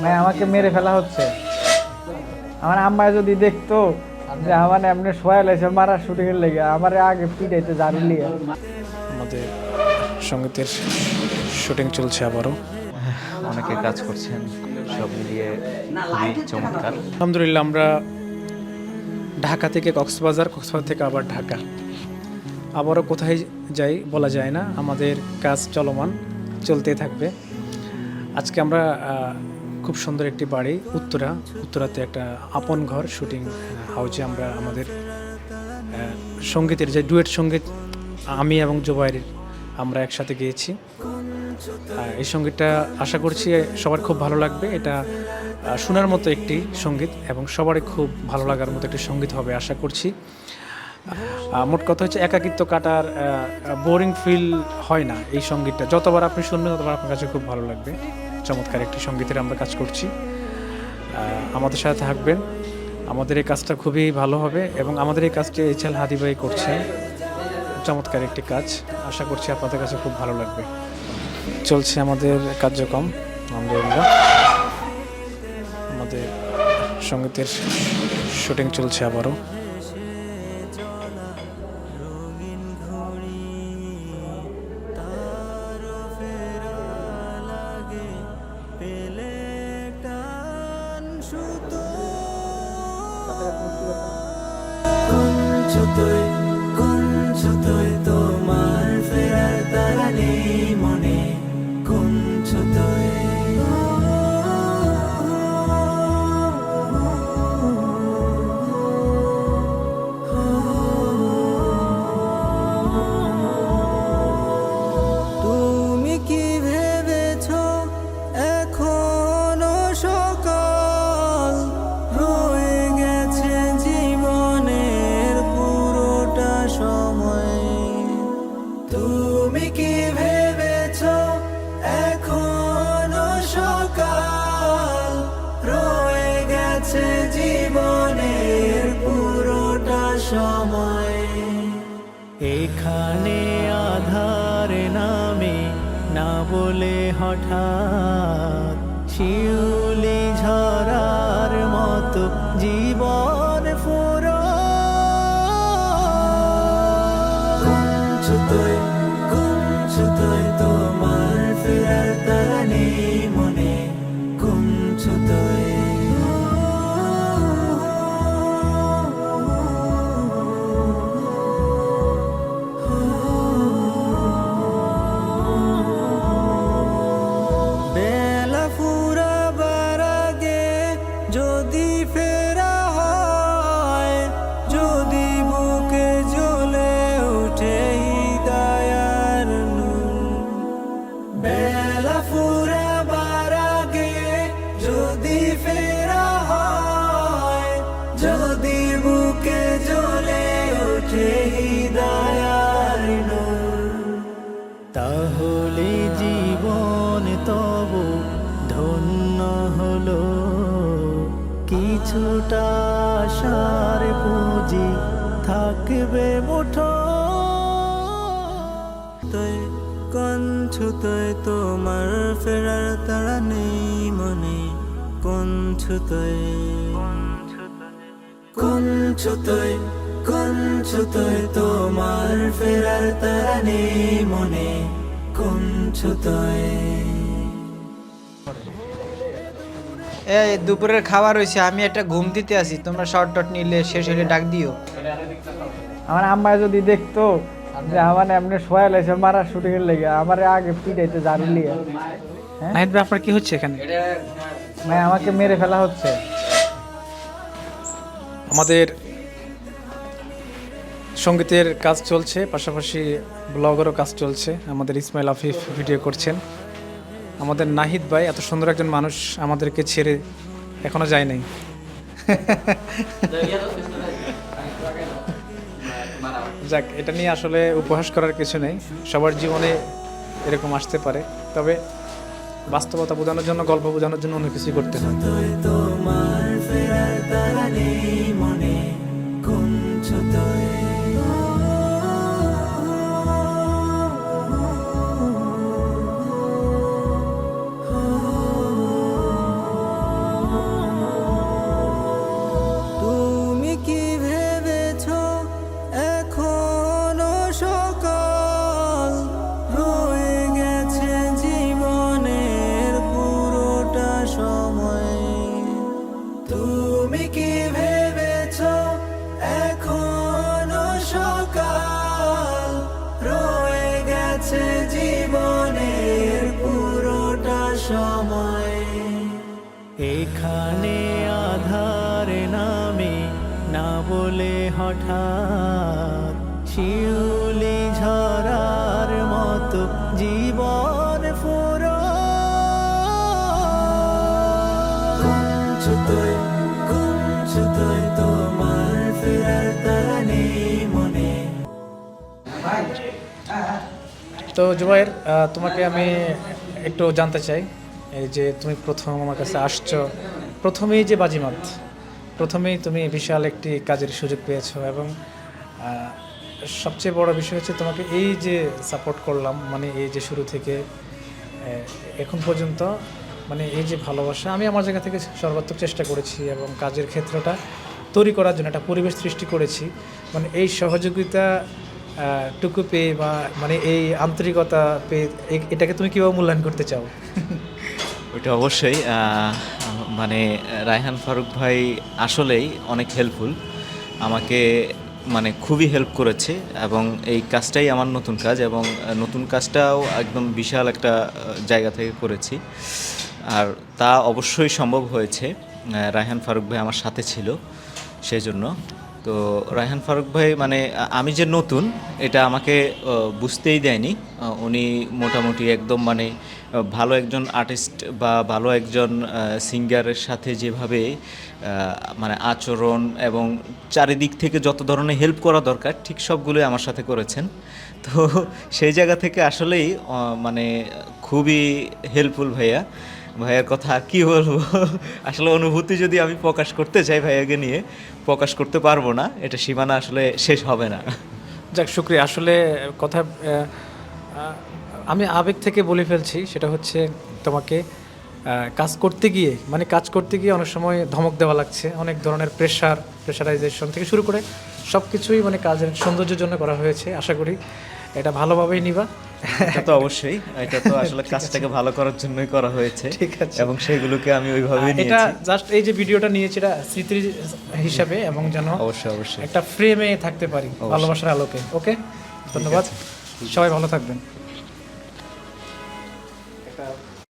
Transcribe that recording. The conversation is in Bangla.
মানে আমাকে মেরে ফেলা হচ্ছে। আমার আম্মা যদি দেখতো যে আমার এমনি সোয়া লাইছে মারা শুটিং এর লেগে আমার আগে পিটাইতে জারি লিয়ে। আমাদের সঙ্গীতের শুটিং চলছে আবারও। অনেকে কাজ করছেন সব মিলিয়ে খুবই চমৎকার। আলহামদুলিল্লাহ আমরা ঢাকা থেকে কক্সবাজার কক্সবাজার থেকে আবার ঢাকা। আবারও কোথায় যাই বলা যায় না আমাদের কাজ চলমান চলতে থাকবে। আজকে আমরা খুব সুন্দর একটি বাড়ি, উত্তরা। উত্তরাতে একটা আপন ঘর, শুটিং হাউজে আমরা আমাদের সঙ্গীতের যে ডুয়েট সংগীত, আমি এবং জোবাইর আমরা একসাথে গিয়েছি। এই সঙ্গীতটা আশা করছি সবার খুব ভালো লাগবে। এটা শোনার মতো একটি সংগীত এবং সবারই খুব ভালো লাগার মতো একটি সংগীত হবে আশা করছি। মোট কথা হচ্ছে একাকিত্ব কাটার বোরিং ফিল হয় না এই সঙ্গীতটা। যতবার আপনি শুনবেন, ততবার আপনার কাছে খুব ভালো লাগবে। চমৎকার একটি সঙ্গীতের আমরা কাজ করছি। আমাদের সাথে থাকবেন। আমাদের এই কাজটা খুবই ভালো হবে এবং আমাদের এই কাজটি এইচ এল হাদিবাই করছেন। চমৎকার একটি কাজ। আশা করছি আপনাদের কাছে খুব ভালো লাগবে। চলছে আমাদের কার্যক্রম, আলহামদুলিল্লাহ। আমাদের সঙ্গীতের শুটিং চলছে আবারও। কুঞ্চতই কুঞ্চতই তোমার বলে হঠাৎ শিউলি ঝরার মতো জীবন কিছুটা আশার পুঁজি থাকবে মুঠো। তুই কঞ্ছুতই তোমার ফেরার তারা নেই মনে। কঞ্ছুতই কঞ্ছুতই কঞ্ছুতই তোমার ফেরার তারা নেই মনে। কঞ্ছুতই এই দুপুরের খাবার হয়েছে আমি একটা ঘুম দিতে আসি তোমরা শর্ট টট নিলে শেষ হলে ডাক দিও। আমার আম্মা যদি দেখতো যে আমার এমনি সোয়া লাইছে মারা শুটিং এর লেগে আমার আগে পিটাইতে জারি লিয়ে নাহিদ ভাই আপনার কি হচ্ছে এখানে? মানে আমাকে মেরে ফেলা হচ্ছে। আমাদের সঙ্গীতের কাজ চলছে পাশাপাশি ব্লগেরও কাজ চলছে। আমাদের ইসমাইল আফিফ ভিডিও করছেন। আমাদের নাহিদ ভাই, এত সুন্দর একজন মানুষ আমাদেরকে ছেড়ে এখনও যায় নাই। যাক, এটা নিয়ে আসলে উপহাস করার কিছু নেই। সবার জীবনে এরকম আসতে পারে। তবে বাস্তবতা বোঝানোর জন্য, গল্প বোঝানোর জন্য অনেক কিছুই করতে হয়। এখানে আধারে নামে না বলে হঠাৎ শিউলি ঝরার মতো জীবন ফুরো। কুঞ্চতয় কুঞ্চতয় তোমার ফেরার তারা নেই মনে। তো জুবাইর তোমাকে আমি একটু জানতে চাই। এই যে তুমি প্রথম আমার কাছে আসছো, প্রথমেই যে বাজিমাত, প্রথমেই তুমি বিশাল একটি কাজের সুযোগ পেয়েছ এবং সবচেয়ে বড় বিষয় হচ্ছে তোমাকে এই যে সাপোর্ট করলাম মানে এই যে শুরু থেকে এখন পর্যন্ত মানে এই যে ভালোবাসা, আমি আমার জায়গা থেকে সর্বাত্মক চেষ্টা করেছি এবং কাজের ক্ষেত্রটা তৈরি করার জন্য একটা পরিবেশ সৃষ্টি করেছি। মানে এই সহযোগিতা টুকু পেয়ে বা মানে এই আন্তরিকতা পেয়ে এটাকে তুমি কীভাবে মূল্যায়ন করতে চাও? ওইটা অবশ্যই মানে রায়হান ফারুক ভাই আসলেই অনেক হেল্পফুল আমাকে মানে খুবই হেল্প করেছে এবং এই কাজটাই আমার নতুন কাজ এবং নতুন কাজটাও একদম বিশাল একটা জায়গা থেকে করেছি। আর তা অবশ্যই সম্ভব হয়েছে রায়হান ফারুক ভাই আমার সাথে ছিল, সেই জন্য। তো রায়হান ফারুক ভাই মানে আমি যে নতুন, এটা আমাকে বুঝতেই দেয়নি। উনি মোটামুটি একদম মানে ভালো একজন আর্টিস্ট বা ভালো একজন সিঙ্গারের সাথে যেভাবে মানে আচরণ এবং চারিদিক থেকে যত ধরনের হেল্প করা দরকার, ঠিক সবগুলোই আমার সাথে করেছেন। তো সেই জায়গা থেকে আসলেই মানে খুবই হেল্পফুল ভাইয়া। ভাইয়ার কথা আর কি বলব? আসলে অনুভূতি যদি আমি প্রকাশ করতে চাই ভাইয়াকে নিয়ে, প্রকাশ করতে পারব না, এটা সীমানা আসলে শেষ হবে না। যাক, শুক্রিয়া। আসলে কথা আমি আবেগ থেকে বলে ফেলছি, সেটা হচ্ছে তোমাকে কাজ করতে গিয়ে মানে কাজ করতে গিয়ে অনেক সময় ধমক দেওয়া লাগছে, অনেক ধরনের প্রেশার প্রেশারাইজেশন থেকে শুরু করে সব কিছুই মানে কাজের সৌন্দর্যের জন্য করা হয়েছে, আশা করি এটা ভালোভাবেই নিবা। এটা তো অবশ্যই। এটা তো আসলে কাজটাকে ভালো করার জন্যই করা হয়েছে ঠিক আছে। এবং সেগুলোকে আমি ওইভাবেই এটা জাস্ট এই যে ভিডিওটা নিয়েছি এটা স্মৃতি হিসাবে এবং যেন অবশ্যই অবশ্যই। একটা ফ্রেমে থাকতে পারি ভালোবাসার আলোকে। ওকে ধন্যবাদ। সবাই ভালো থাকবেন।